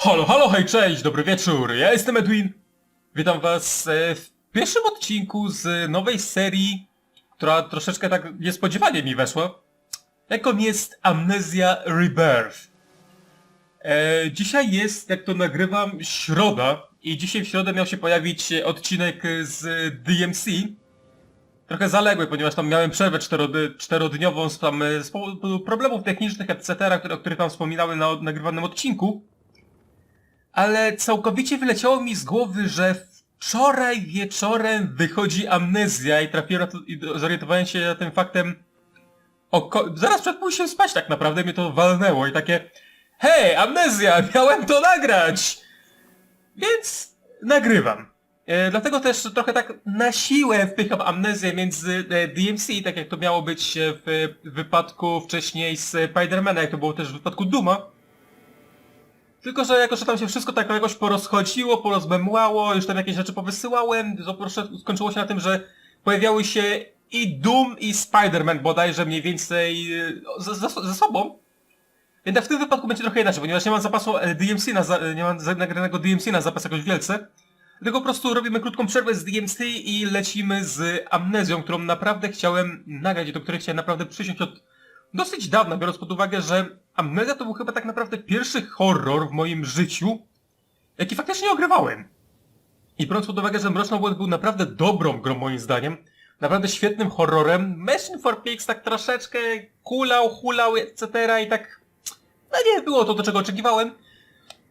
Halo, halo, hej, cześć, dobry wieczór, ja jestem Edwin. Witam was e, w pierwszym odcinku z nowej serii, która troszeczkę tak niespodziewanie mi weszła. Jaką jest Amnesia Rebirth. E, dzisiaj jest, jak to nagrywam, środa i dzisiaj w środę miał się pojawić odcinek z DMC. Trochę zaległy, ponieważ tam miałem przerwę czterody, czterodniową z, tam, e, z problemów technicznych, etc., które, o których tam wspominałem na nagrywanym odcinku ale całkowicie wyleciało mi z głowy, że wczoraj wieczorem wychodzi amnezja i trafiłem na to, i zorientowałem się tym faktem oko- zaraz przed pójściem spać tak naprawdę mnie to walnęło i takie hej, amnezja, miałem to nagrać! Więc nagrywam. E, dlatego też trochę tak na siłę wpycham amnezję między e, DMC, tak jak to miało być e, w wypadku wcześniej z Spidermana, jak to było też w wypadku Duma. Tylko, że jako, że tam się wszystko tak jakoś porozchodziło, porozmemłało, już tam jakieś rzeczy powysyłałem, to proszę, skończyło się na tym, że pojawiały się i Doom i Spider-Man bodajże mniej więcej e, ze, ze, ze sobą. Jednak w tym wypadku będzie trochę inaczej, ponieważ nie mam zapasu e, DMC na, za, nie mam nagranego DMC na zapas jakoś wielce. Tylko po prostu robimy krótką przerwę z DMC i lecimy z Amnezją, którą naprawdę chciałem nagrać i do której chciałem naprawdę przysiąść od dosyć dawna, biorąc pod uwagę, że Amnesia to był chyba tak naprawdę pierwszy horror w moim życiu, jaki faktycznie ogrywałem. I biorąc pod uwagę, że Mroczna Błęd był naprawdę dobrą grą moim zdaniem, naprawdę świetnym horrorem, Machine for Pigs tak troszeczkę kulał, hulał, etc. i tak, no nie było to, do czego oczekiwałem,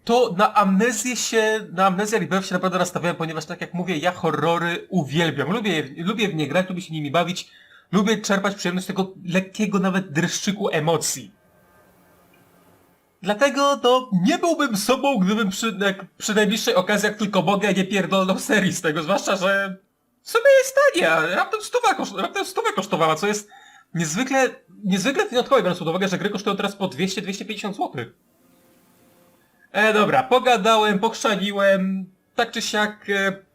to na amnezję się, na amnezję Rebirth się naprawdę nastawiałem, ponieważ tak jak mówię, ja horrory uwielbiam. Lubię, lubię w nie grać, lubię się nimi bawić, lubię czerpać przyjemność z tego lekkiego nawet dreszczyku emocji. Dlatego to nie byłbym sobą, gdybym przy, jak, przy najbliższej okazji, jak tylko mogę, nie pierdolnął serii z tego, zwłaszcza, że w sumie jest tania, raptem stówę, koszt, raptem stówę kosztowała, co jest niezwykle, niezwykle wyjątkowe, biorąc pod uwagę, że gry kosztują teraz po 200-250 zł. E, dobra, pogadałem, pochrzaniłem, tak czy siak, e,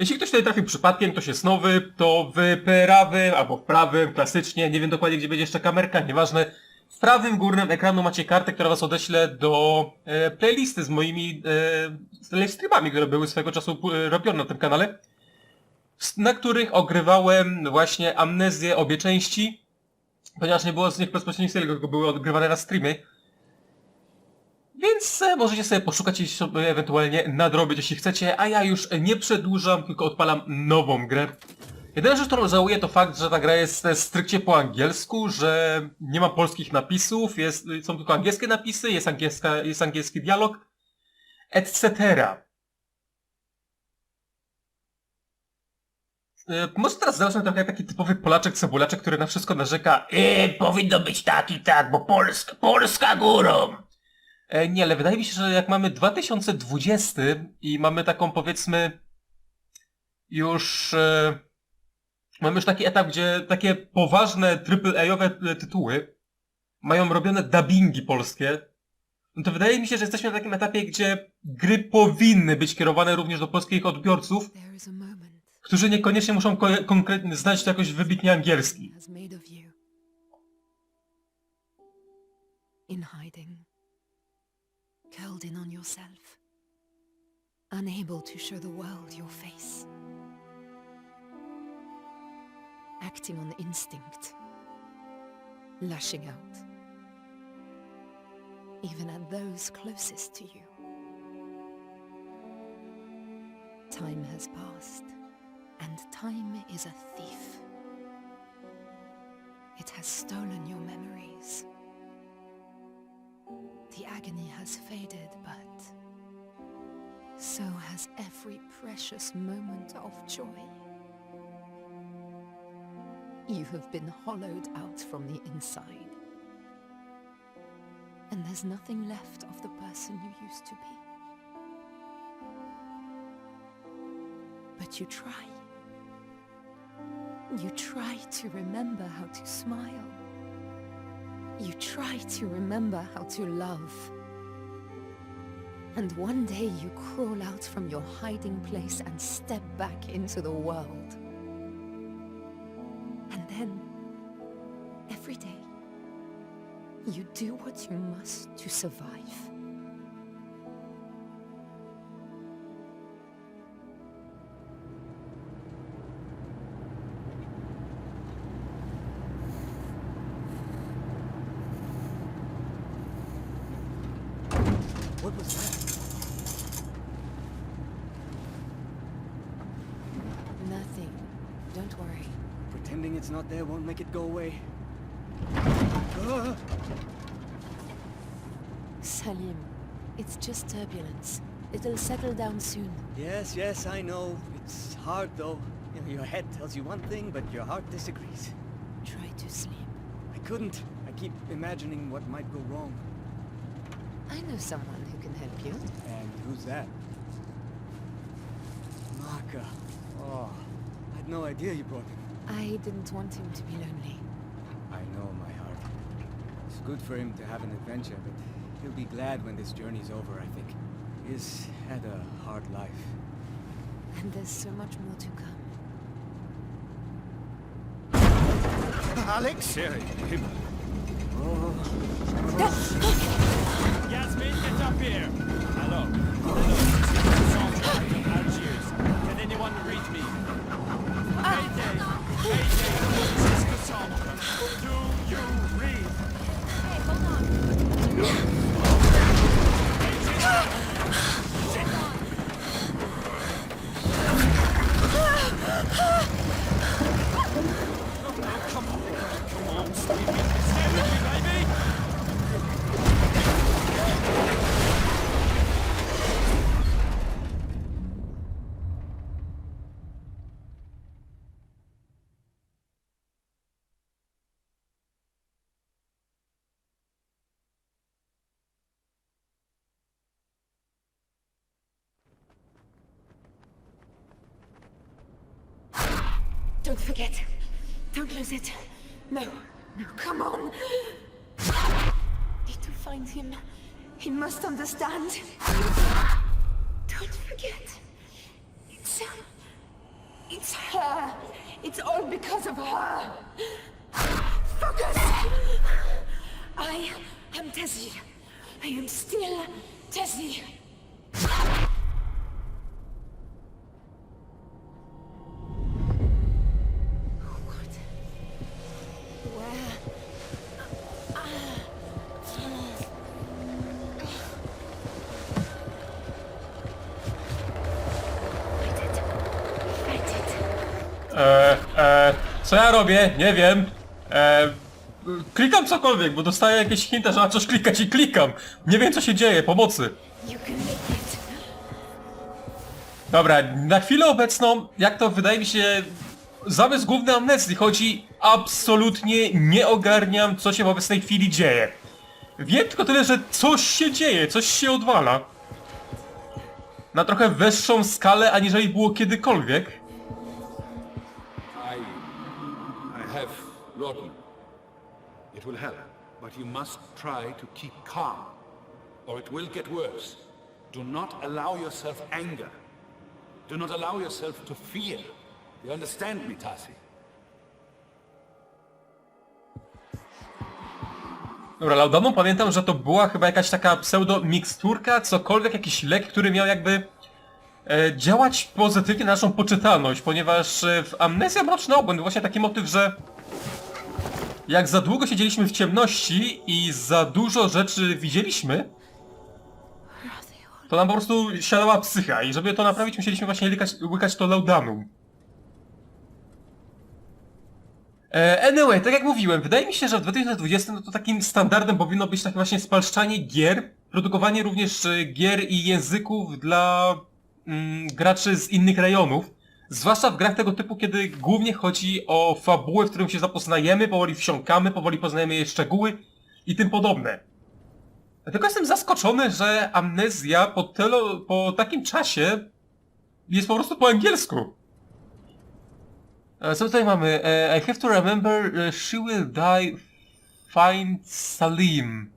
jeśli ktoś tutaj trafił przypadkiem, ktoś jest nowy, to w prawym, albo w prawym, klasycznie, nie wiem dokładnie gdzie będzie jeszcze kamerka, nieważne, w prawym górnym ekranu macie kartę, która was odeśle do e, playlisty z moimi e, które były swego czasu e, robione na tym kanale, na których ogrywałem właśnie amnezję obie części, ponieważ nie było z nich bezpośrednich tylko były odgrywane na streamy. Więc możecie sobie poszukać i sobie ewentualnie nadrobić, jeśli chcecie, a ja już nie przedłużam, tylko odpalam nową grę. Jedyna rzecz, którą żałuję, to fakt, że ta gra jest stricte po angielsku, że nie ma polskich napisów, jest, są tylko angielskie napisy, jest, angielska, jest angielski dialog, etc. E, Może teraz zacznę trochę taki typowy Polaczek, cebulaczek, który na wszystko narzeka e, powinno być tak i tak, bo Polska, Polska górą. E, nie, ale wydaje mi się, że jak mamy 2020 i mamy taką powiedzmy już e, mamy już taki etap, gdzie takie poważne AAA-owe e, tytuły mają robione dubbingi polskie, no to wydaje mi się, że jesteśmy na takim etapie, gdzie gry powinny być kierowane również do polskich odbiorców, którzy niekoniecznie muszą ko- konkretnie znać to jakoś wybitnie angielski. In hiding, curled in on yourself, unable to show the world your face. Acting on instinct, lashing out, even at those closest to you. Time has passed, and time is a thief. It has stolen your memories. The agony has faded, but so has every precious moment of joy. You have been hollowed out from the inside. And there's nothing left of the person you used to be. But you try. You try to remember how to smile. You try to remember how to love. And one day you crawl out from your hiding place and step back into the world. And then, every day, you do what you must to survive. Don't worry. Pretending it's not there won't make it go away. Ah! Salim, it's just turbulence. It'll settle down soon. Yes, yes, I know. It's hard though. You know, your head tells you one thing, but your heart disagrees. Try to sleep. I couldn't. I keep imagining what might go wrong. I know someone who can help you. And who's that? Maka. Oh, no idea you brought him. I didn't want him to be lonely. I know, my heart. It's good for him to have an adventure, but he'll be glad when this journey's over, I think. He's had a hard life. And there's so much more to come. Alex? him. Oh, Yasmin, get up here. Don't forget. Don't lose it. No. No, come on. Need to find him. He must understand. Don't forget. It's... Um, it's her. It's all because of her. Focus! I am Tessie. I am still Tessie. Robię? Nie wiem. E, klikam cokolwiek, bo dostaję jakieś hinty, że mam coś klikać i klikam. Nie wiem co się dzieje, pomocy. Dobra, na chwilę obecną, jak to wydaje mi się, zamysł główny amnezji chodzi, absolutnie nie ogarniam, co się w obecnej chwili dzieje. Wiem tylko tyle, że coś się dzieje, coś się odwala. Na trochę wyższą skalę, aniżeli było kiedykolwiek. Lawton. It will help, but you must try to keep calm, or it will get worse. Do not allow yourself anger. Do not allow yourself to fear. You understand me, Tassi? Dobra, Laudaną pamiętam, że to była chyba jakaś taka pseudo-miksturka, cokolwiek, jakiś lek, który miał jakby e, działać pozytywnie na naszą poczytalność, ponieważ e, w Amnezja Mroczny Obłęd był właśnie taki motyw, że jak za długo siedzieliśmy w ciemności i za dużo rzeczy widzieliśmy, to nam po prostu siadała psycha i żeby to naprawić musieliśmy właśnie łykać, łykać to laudanum. E, Anyway, tak jak mówiłem, wydaje mi się, że w 2020 no to takim standardem powinno być takie właśnie spalszczanie gier, produkowanie również e, gier i języków dla mm, graczy z innych rejonów. Zwłaszcza w grach tego typu, kiedy głównie chodzi o fabułę, w którą się zapoznajemy, powoli wsiąkamy, powoli poznajemy jej szczegóły i tym podobne. Dlatego jestem zaskoczony, że amnezja po, po takim czasie jest po prostu po angielsku. E, Co tutaj mamy? E, I have to remember e, she will die find Salim.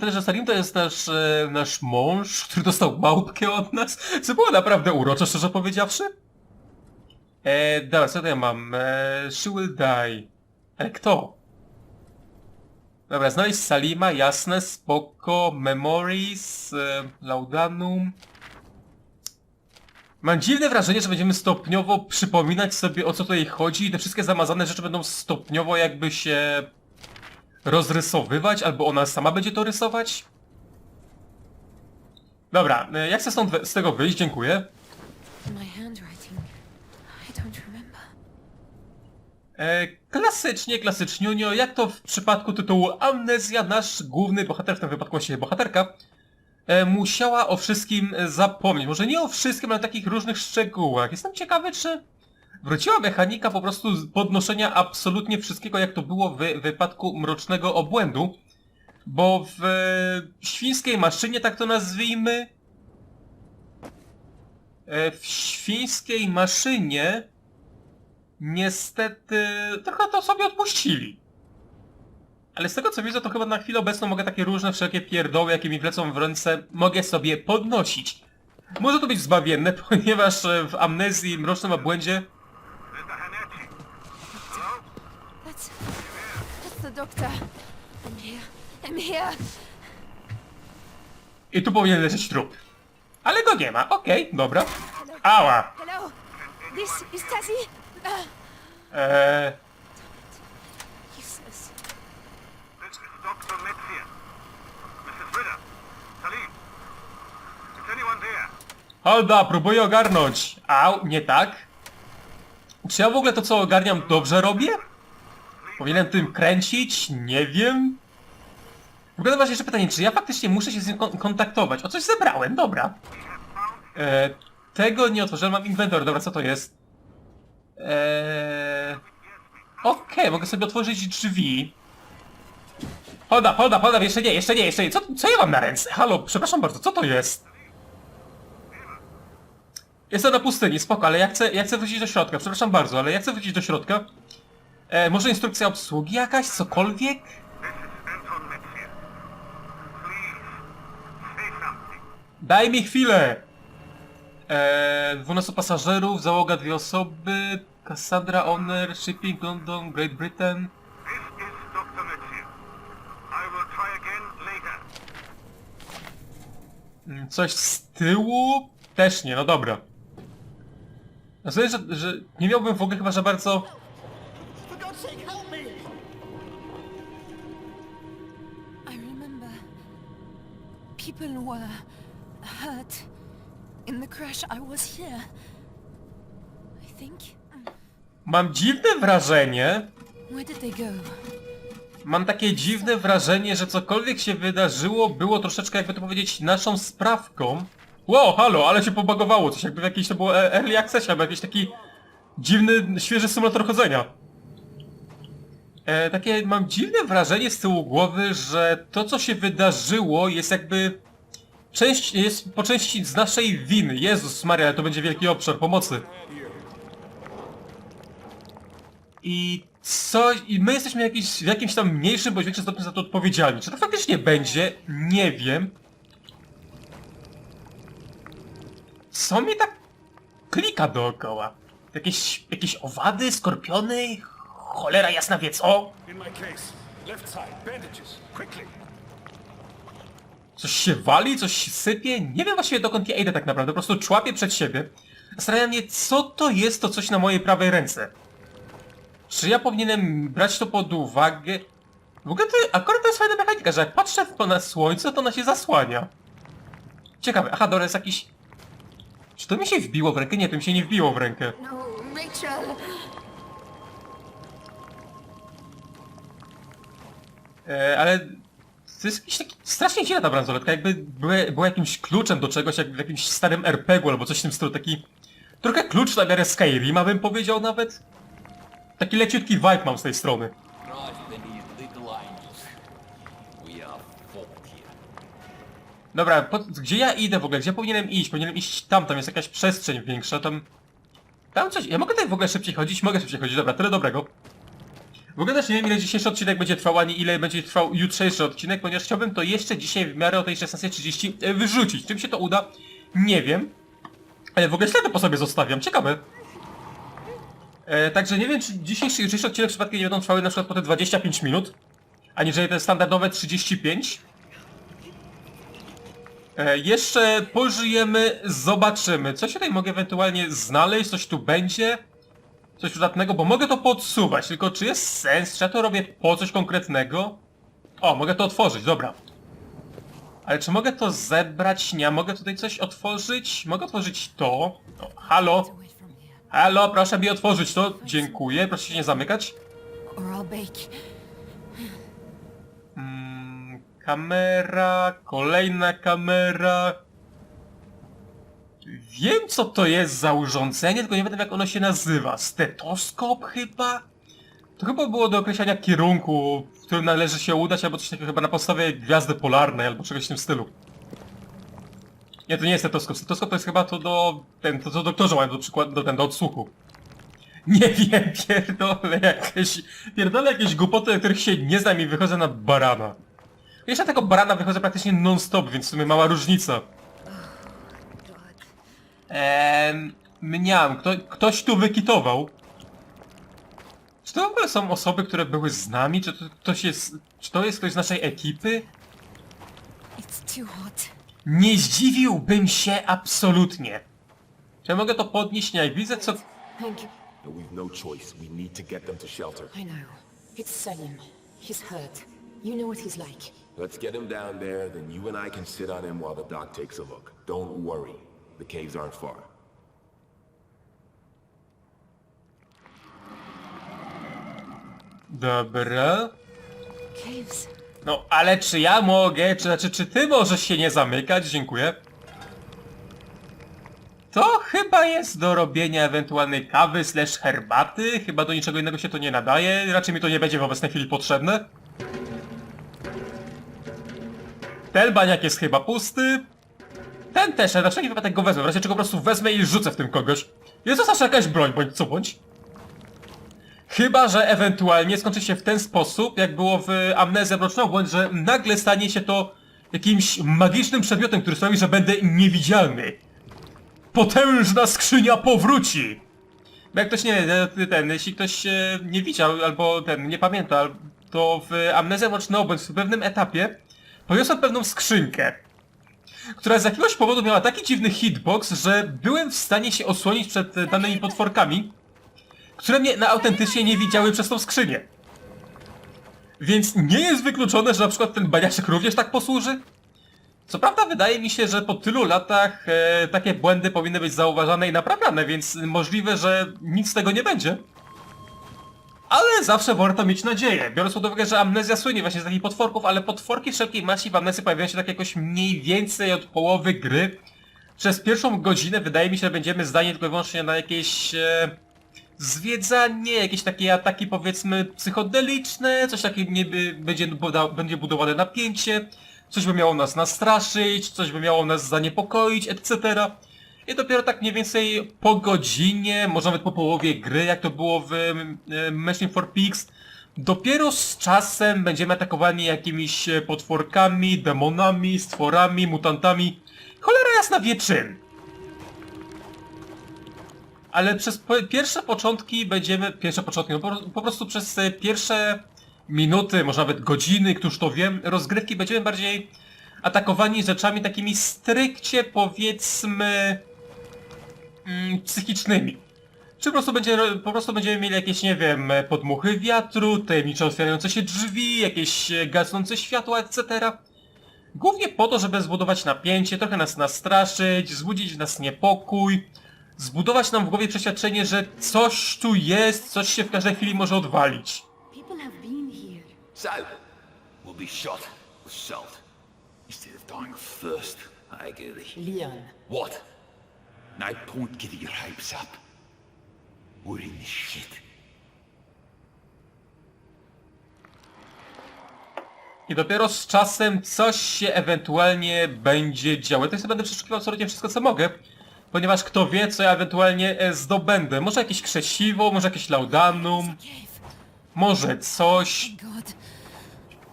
Tyle, że Salim to jest nasz, e, nasz mąż, który dostał małpkę od nas, co było naprawdę urocze, szczerze powiedziawszy. E, dobra, co tutaj mam? E, she will die. Ale kto? Dobra, znaleźć Salima, jasne, spoko, Memories, e, Laudanum. Mam dziwne wrażenie, że będziemy stopniowo przypominać sobie o co tutaj chodzi i te wszystkie zamazane rzeczy będą stopniowo jakby się rozrysowywać, albo ona sama będzie to rysować. Dobra, e, jak chcę stąd z tego wyjść? Dziękuję. E, klasycznie, klasyczniunio, jak to w przypadku tytułu Amnezja, nasz główny bohater, w tym wypadku właściwie bohaterka, e, musiała o wszystkim e, zapomnieć. Może nie o wszystkim, ale o takich różnych szczegółach. Jestem ciekawy, czy wróciła mechanika po prostu podnoszenia absolutnie wszystkiego, jak to było w wypadku Mrocznego Obłędu. Bo w e, świńskiej maszynie, tak to nazwijmy, e, w świńskiej maszynie Niestety, trochę to sobie odpuścili. Ale z tego co widzę, to chyba na chwilę obecną mogę takie różne wszelkie pierdoły, jakie mi wlecą w ręce, mogę sobie podnosić. Może to być zbawienne, ponieważ w amnezji, mrocznym obłędzie, the doctor. I'm here. I'm here. i tu powinien leżeć trup. Ale go nie ma, okej, dobra. Ała! Hello. This is Tassie. Uh, Eee, useless. This is Dr. Metzia. Mrs. Ritter. Salim. Is anyone there? Holda, próbuję ogarnąć. Au, nie tak. Czy ja w ogóle to co ogarniam dobrze robię? Powinienem tym kręcić? Nie wiem. W ogóle masz jeszcze pytanie, czy ja faktycznie muszę się z nim kon kontaktować? O coś zebrałem, dobra. E, tego nie otworzyłem, mam inwentory, dobra, co to jest? Eee... Okej, mogę sobie otworzyć drzwi. Holda, holda, holda, jeszcze nie, jeszcze nie, jeszcze nie. Co, co ja mam na ręce? Halo, przepraszam bardzo, co to jest? Jestem na pustyni, spoko, ale ja chcę, ja chcę wrócić do środka, przepraszam bardzo, ale ja chcę wrócić do środka. E, może instrukcja obsługi jakaś, cokolwiek? Daj mi chwilę! E, 12 pasażerów, załoga dwie osoby, Cassandra, Honor, Shipping, London, Great Britain. Mm, Coś z tyłu? Też nie, no dobra. Sobie, że, że nie miałbym w ogóle chyba za bardzo... People were hurt. In the crash, I was here. I think. Mam dziwne wrażenie, Where did they go? Mam takie dziwne wrażenie, że cokolwiek się wydarzyło, było troszeczkę, jakby to powiedzieć, naszą sprawką. Wow, halo, ale się pobagowało, coś jakby w jakiejś to było e- early accessie, albo jakiś taki dziwny, świeży symulator chodzenia. E, takie mam dziwne wrażenie z tyłu głowy, że to co się wydarzyło jest jakby część, jest po części z naszej winy. Jezus Maria, ale to będzie wielki obszar pomocy. I co... I my jesteśmy jakiś, w jakimś tam mniejszym bądź większym stopniu za to odpowiedzialni. Czy to faktycznie będzie? Nie wiem. Co mi tak klika dookoła? Jakieś, jakieś owady, skorpiony? Cholera jasna wie co? In my case. Left side. Bandages. Quickly. Coś się wali, coś się sypie? Nie wiem właściwie dokąd ja idę tak naprawdę, po prostu człapię przed siebie. Zastanawia mnie, co to jest to coś na mojej prawej ręce. Czy ja powinienem brać to pod uwagę? W ogóle to, akurat to jest fajna mechanika, że jak patrzę na słońce, to ona się zasłania. Ciekawe, aha, dobra, jest jakiś... Czy to mi się wbiło w rękę? Nie, to mi się nie wbiło w rękę. No, Rachel. E, ale to jest jakiś taki strasznie dziwna ta bransoletka, jakby była, była jakimś kluczem do czegoś, jak w jakimś starym RPG-u albo coś w tym stylu, taki trochę klucz na miarę Skyrima bym powiedział nawet. Taki leciutki vibe mam z tej strony. Dobra, po, gdzie ja idę w ogóle? Gdzie powinienem iść? Powinienem iść tam, tam jest jakaś przestrzeń większa, tam... Tam coś... Ja mogę tutaj w ogóle szybciej chodzić? Mogę szybciej chodzić, dobra, tyle dobrego. W ogóle też nie wiem ile dzisiejszy odcinek będzie trwał, ani ile będzie trwał jutrzejszy odcinek, ponieważ chciałbym to jeszcze dzisiaj w miarę o tej 16.30 e, wyrzucić. Czym się to uda? Nie wiem. Ale w ogóle ślady po sobie zostawiam, ciekawe. E, także nie wiem, czy dzisiejszy jutrzejszy odcinek przypadkiem nie będą trwały na przykład po te 25 minut, aniżeli te standardowe 35. E, jeszcze pożyjemy, zobaczymy. Coś tutaj mogę ewentualnie znaleźć, coś tu będzie. Coś przydatnego, bo mogę to podsuwać, tylko czy jest sens, czy ja to robię po coś konkretnego? O, mogę to otworzyć, dobra. Ale czy mogę to zebrać? Nie, mogę tutaj coś otworzyć? Mogę otworzyć to. O, halo? Halo, proszę mi otworzyć to. Dziękuję, proszę się nie zamykać. Mm, kamera, kolejna kamera. Wiem co to jest za urządzenie, tylko nie wiem jak ono się nazywa. Stetoskop chyba? To chyba było do określania kierunku, w którym należy się udać, albo coś takiego chyba na podstawie gwiazdy polarnej, albo czegoś w tym stylu. Nie, to nie jest stetoskop. Stetoskop to jest chyba to do... Ten, to co doktorzy mają do przykładu, do, ten, do odsłuchu. Nie wiem, pierdolę jakieś... Pierdolę jakieś głupoty, o których się nie znam i wychodzę na barana. Jeszcze na tego barana wychodzę praktycznie non-stop, więc w sumie mała różnica. Eee, mniam, kto, ktoś tu wykitował. Czy to w ogóle są osoby, które były z nami? Czy to ktoś jest... Czy to jest ktoś z naszej ekipy? It's too hot. Nie zdziwiłbym się absolutnie. Czy ja mogę to podnieść? Nie, widzę co... Thank you. No, we've no choice. We need to get them to shelter. I know. It's Selim. He's hurt. You know what he's like. Let's get him down there, then you and I can sit on him while the doc takes a look. Don't worry. The caves aren't far. Dobra. Caves. No, ale czy ja mogę, czy znaczy, czy ty możesz się nie zamykać? Dziękuję. To chyba jest do robienia ewentualnej kawy slash herbaty. Chyba do niczego innego się to nie nadaje. Raczej mi to nie będzie w obecnej chwili potrzebne. Ten baniak jest chyba pusty. Ten też, ale dlaczego nie chyba tak go wezmę? W razie czego po prostu wezmę i rzucę w tym kogoś. Jest zawsze jakaś broń, bądź co bądź. Chyba, że ewentualnie skończy się w ten sposób, jak było w Amnezja Mroczną bądź że nagle stanie się to jakimś magicznym przedmiotem, który sprawi, że będę niewidzialny. Potężna skrzynia powróci! Bo jak ktoś nie wie, ten, jeśli ktoś nie widział albo ten, nie pamięta, to w Amnezja Mroczną bądź w pewnym etapie poniosłem pewną skrzynkę, która z jakiegoś powodu miała taki dziwny hitbox, że byłem w stanie się osłonić przed e, danymi potworkami, które mnie na autentycznie nie widziały przez tą skrzynię. Więc nie jest wykluczone, że na przykład ten baniaczek również tak posłuży. Co prawda wydaje mi się, że po tylu latach e, takie błędy powinny być zauważane i naprawiane, więc możliwe, że nic z tego nie będzie. Ale zawsze warto mieć nadzieję, biorąc pod uwagę, że amnezja słynie właśnie z takich potworków, ale potworki wszelkiej maści w amnezji pojawiają się tak jakoś mniej więcej od połowy gry. Przez pierwszą godzinę wydaje mi się, że będziemy zdani tylko i wyłącznie na jakieś... E, zwiedzanie, jakieś takie ataki powiedzmy psychodeliczne, coś takiego niby będzie, buda, będzie budowane napięcie, coś by miało nas nastraszyć, coś by miało nas zaniepokoić, etc. I dopiero tak mniej więcej po godzinie, może nawet po połowie gry, jak to było w e, Machine for Pigs, dopiero z czasem będziemy atakowani jakimiś e, potworkami, demonami, stworami, mutantami. Cholera jasna wie czym. Ale przez po, pierwsze początki będziemy, pierwsze początki, no po, po prostu przez e, pierwsze minuty, może nawet godziny, któż to wiem, rozgrywki będziemy bardziej atakowani rzeczami takimi strykcie powiedzmy mm, psychicznymi. Czy po prostu, będzie, po prostu będziemy mieli jakieś, nie wiem, podmuchy wiatru, tajemnicze otwierające się drzwi, jakieś e, gasnące światła, etc. Głównie po to, żeby zbudować napięcie, trochę nas nastraszyć, wzbudzić w nas niepokój, zbudować nam w głowie przeświadczenie, że coś tu jest, coś się w każdej chwili może odwalić. People have been here. So, we'll be shot or sold. Instead of dying of thirst, I get it. Leon. What? No point getting your hopes up. We're in this shit. I dopiero z czasem coś się ewentualnie będzie działo. Ja sobie będę przeszukiwał absolutnie wszystko co mogę. Ponieważ kto wie, co ja ewentualnie e, zdobędę. Może jakieś krzesiwo, może jakieś laudanum, może coś.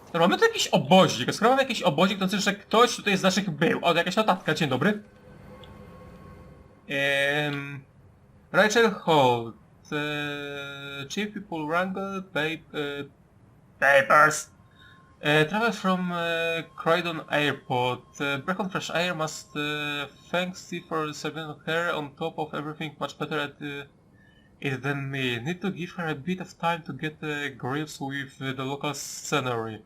Dobra, mamy tu jakiś obozik. Skoro mamy jakiś obozik, to znaczy, że ktoś tutaj z naszych był. O, jakaś notatka, dzień dobry. Um, Rachel Holt. Uh, chief people wrangle pape, uh, papers. Uh, travel from uh, Croydon Airport. Uh, breath on fresh air must uh, thank Steve for serving her on top of everything much better at uh, it than me. Need to give her a bit of time to get uh, grips with uh, the local scenery.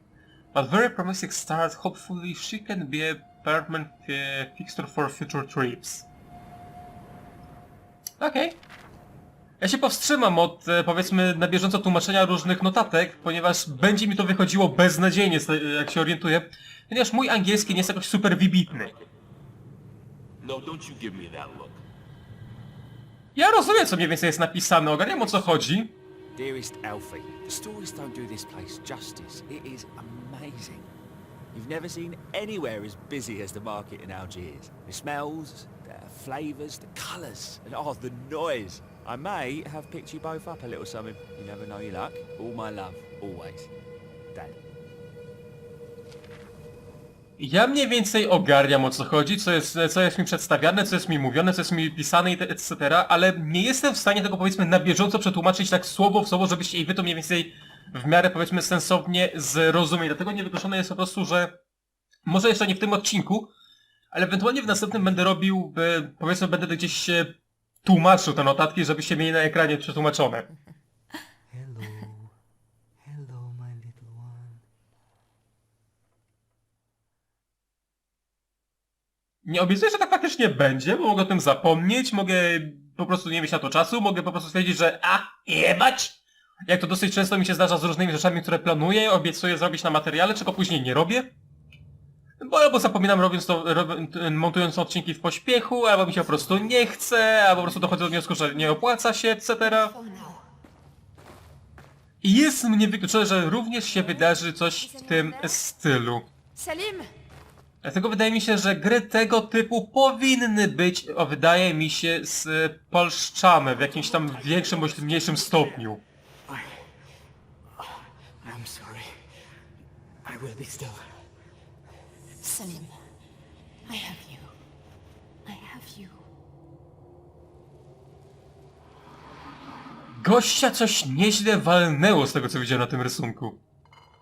But very promising start, hopefully she can be a permanent fixture for future trips. Okej. Ja się powstrzymam od, e, powiedzmy, na bieżąco tłumaczenia różnych notatek, ponieważ będzie mi to wychodziło beznadziejnie, jak się orientuję, ponieważ mój angielski nie jest jakoś super wybitny. No, don't you give me that look. Ja rozumiem, co mniej więcej jest napisane, ogarniam o co chodzi. Dearest Alfie, the stories don't do this place justice. It is amazing. You've never seen anywhere as busy as the market in Algiers. The smells, flavours, the colours, and oh, the noise. I may have picked you both up a little something. You never know your luck. All my love, always. Dad. Ja mniej więcej ogarniam o co chodzi, co jest, co jest mi przedstawiane, co jest mi mówione, co jest mi pisane, etc., ale nie jestem w stanie tego powiedzmy na bieżąco przetłumaczyć tak słowo w słowo, żebyście i wy to mniej więcej w miarę powiedzmy sensownie zrozumieli. Dlatego niewykluczone jest po prostu, że może jeszcze nie w tym odcinku, ale ewentualnie w następnym będę robił, by, powiedzmy będę gdzieś się tłumaczył te notatki, żebyście mieli na ekranie przetłumaczone. Hello. Hello, my little one. Nie obiecuję, że tak faktycznie będzie, bo mogę o tym zapomnieć, mogę po prostu nie mieć na to czasu, mogę po prostu stwierdzić, że a, jebać! Jak to dosyć często mi się zdarza z różnymi rzeczami, które planuję, obiecuję zrobić na materiale, czego później nie robię. Bo albo zapominam robiąc to, rob, montując odcinki w pośpiechu, albo mi się po prostu nie chce, albo po prostu dochodzę do wniosku, że nie opłaca się, etc. I jest mnie wykluczone, że również się wydarzy coś w tym stylu. Salim! Dlatego wydaje mi się, że gry tego typu powinny być, o, wydaje mi się, z polszczane w jakimś tam większym bądź mniejszym stopniu. I'm sorry. I will be still. Salim, I have you. I have you. Gościa coś nieźle walnęło z tego, co widziałem na tym rysunku.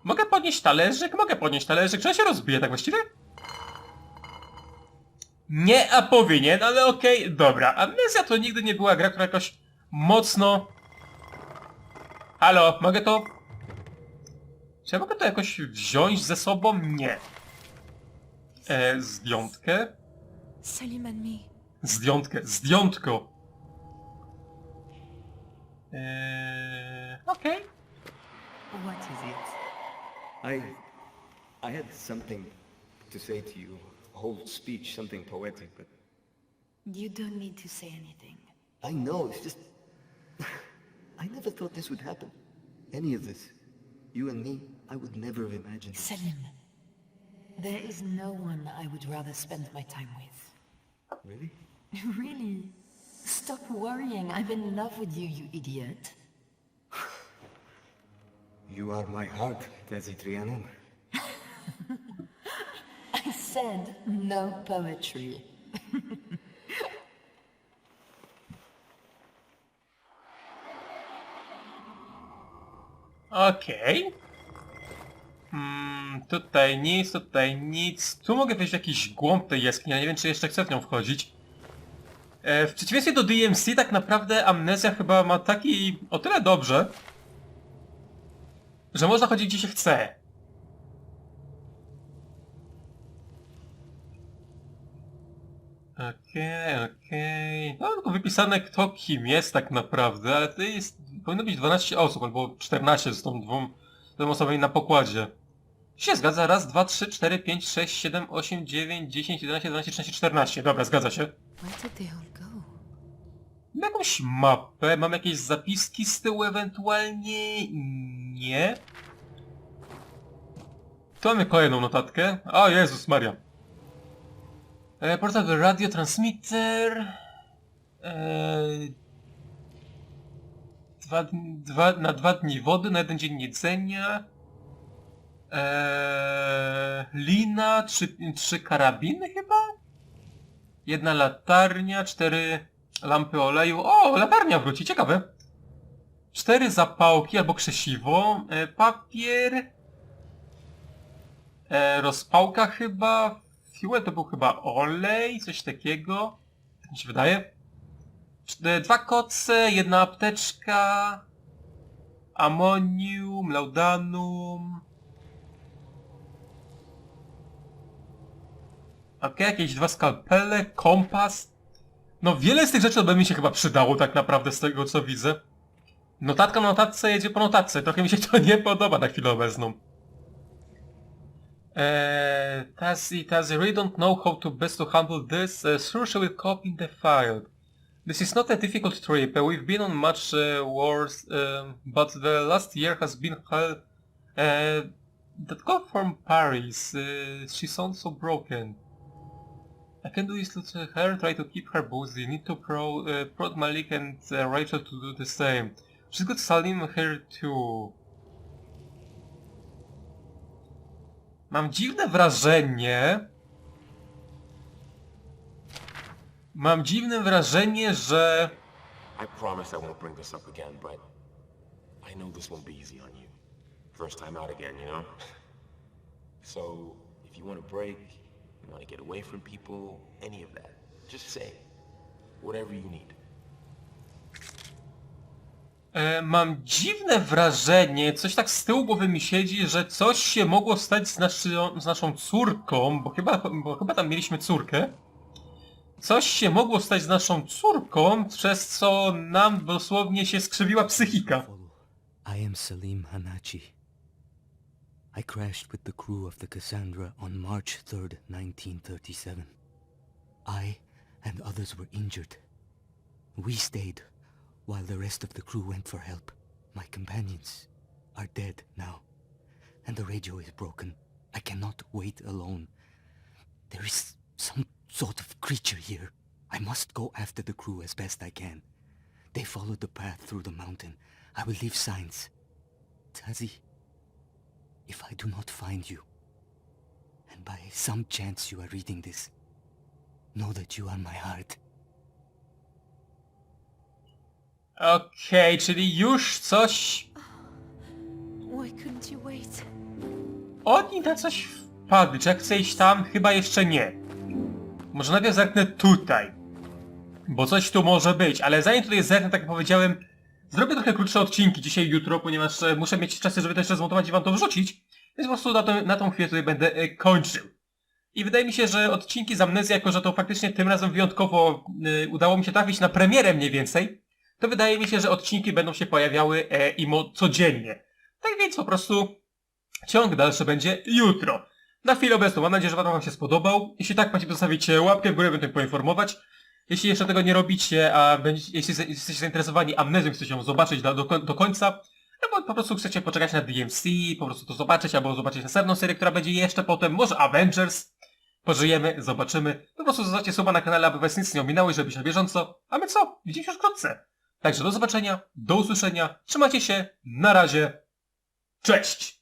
Mogę podnieść talerzyk? Mogę podnieść talerzyk. Czy on się rozbije tak właściwie? Nie, a powinien, ale okej, dobra. Amnezja to nigdy nie była gra, która jakoś mocno... Halo, mogę to... Czy ja mogę to jakoś wziąć ze sobą? Nie. E, zdjątkę? Salim and me. Zdjątkę, zdjątko. Eee, okej. What is it? I I had something to say to you. A whole speech, something poetic, but You don't need to say anything. I know it's just I never thought this would happen. Any of this. You and me, I would never have imagined. it. Salim, there is no one I would rather spend my time with. Really? Really? Stop worrying. I'm in love with you, you idiot. You are my heart, Desi Trianon. I said no poetry. Okej. Hmm, tutaj nic, tutaj nic. Tu mogę wejść w jakiś głąb tej jaskini, ale nie wiem czy jeszcze chcę w nią wchodzić. E, w przeciwieństwie do DMC tak naprawdę Amnezja chyba ma taki o tyle dobrze, że można chodzić gdzie się chce. Okej, okej. No tylko wypisane kto kim jest tak naprawdę, ale to jest... Powinno być 12 osób, albo 14 z tą dwóm, z tą osobami na pokładzie. Się zgadza, raz, dwa, trzy, cztery, pięć, sześć, siedem, osiem, dziewięć, dziesięć, jedenaście, dwanaście, trzynaście, czternaście. Dobra, zgadza się. Where did they all go? Mam jakąś mapę, mam jakieś zapiski z tyłu ewentualnie... Nie. Tu mamy kolejną notatkę. O Jezus Maria. E, portable radio transmitter. E, dwa, dwa, na dwa dni wody, na jeden dzień jedzenia. E, lina, trzy, trzy karabiny chyba? Jedna latarnia, cztery lampy oleju. O, latarnia wróci, ciekawe. Cztery zapałki albo krzesiwo, e, papier, e, rozpałka chyba, fuel to był chyba olej, coś takiego. Tak mi się wydaje. Cz- e, Dwa koce, jedna apteczka, amonium, laudanum. Okej, jakieś dwa skalpele, kompas. No wiele z tych rzeczy by mi się chyba przydało tak naprawdę z tego co widzę. Notatka na notatce jedzie po notatce, trochę mi się to nie podoba na chwilę obecną. Eee, Tazzy, Tazzy, really don't know how to best to handle this. Uh, sure she copy the file. This is not a difficult trip. Uh, we've been on much uh, wars, um, but the last year has been hell. Uh, that girl from Paris, uh, she sounds so broken. I can do is to her, try to keep her busy. Need to pro, uh, prod Malik and uh, Rachel to do the same. She's got Salim here too. Mam dziwne wrażenie... Mam dziwne wrażenie, że... I promise I won't bring this up again, but I know this won't be easy on you. First time out again, you know? So, if you want a break, want to get away from people, any of that, just say. Whatever you need. E, mam dziwne wrażenie, coś tak z tyłu głowy mi siedzi, że coś się mogło stać z, naszą, z naszą córką, bo chyba, bo chyba tam mieliśmy córkę. Coś się mogło stać z naszą córką, przez co nam dosłownie się skrzywiła psychika. I am Salim Hanachi. I crashed with the crew of the Cassandra on March 3rd, 1937. I and others were injured. We stayed while the rest of the crew went for help. My companions are dead now, and the radio is broken. I cannot wait alone. There is some sort of creature here. I must go after the crew as best I can. They followed the path through the mountain. I will leave signs. Tazi, if I do not find you, and by some chance you are reading this, know that you are my heart. Okej, czyli już coś... Why couldn't you wait? Oni na coś wpadli, czy jak chcę iść tam? Chyba jeszcze nie. Może najpierw zerknę tutaj. Bo coś tu może być, ale zanim tutaj zerknę, tak jak powiedziałem, zrobię trochę krótsze odcinki dzisiaj jutro, ponieważ e, muszę mieć czasy, żeby to jeszcze zmontować i wam to wrzucić. Więc po prostu na, to, na tą chwilę tutaj będę e, kończył. I wydaje mi się, że odcinki z Amnezji, jako że to faktycznie tym razem wyjątkowo e, udało mi się trafić na premierę mniej więcej, to wydaje mi się, że odcinki będą się pojawiały e, imo codziennie. Tak więc po prostu ciąg dalszy będzie jutro. Na chwilę obecną mam nadzieję, że wam się spodobał. Jeśli tak, macie zostawić łapkę w górę, będę poinformować. Jeśli jeszcze tego nie robicie, a będziecie, jeśli jesteście zainteresowani amnezją, chcecie ją zobaczyć do, do, do końca, albo po prostu chcecie poczekać na DMC, po prostu to zobaczyć, albo zobaczyć następną serię, która będzie jeszcze potem, może Avengers. Pożyjemy, zobaczymy. Po prostu zostawcie suba na kanale, aby was nic nie ominęło i żeby być na bieżąco. A my co? Widzimy się już wkrótce. Także do zobaczenia, do usłyszenia, trzymajcie się, na razie, cześć!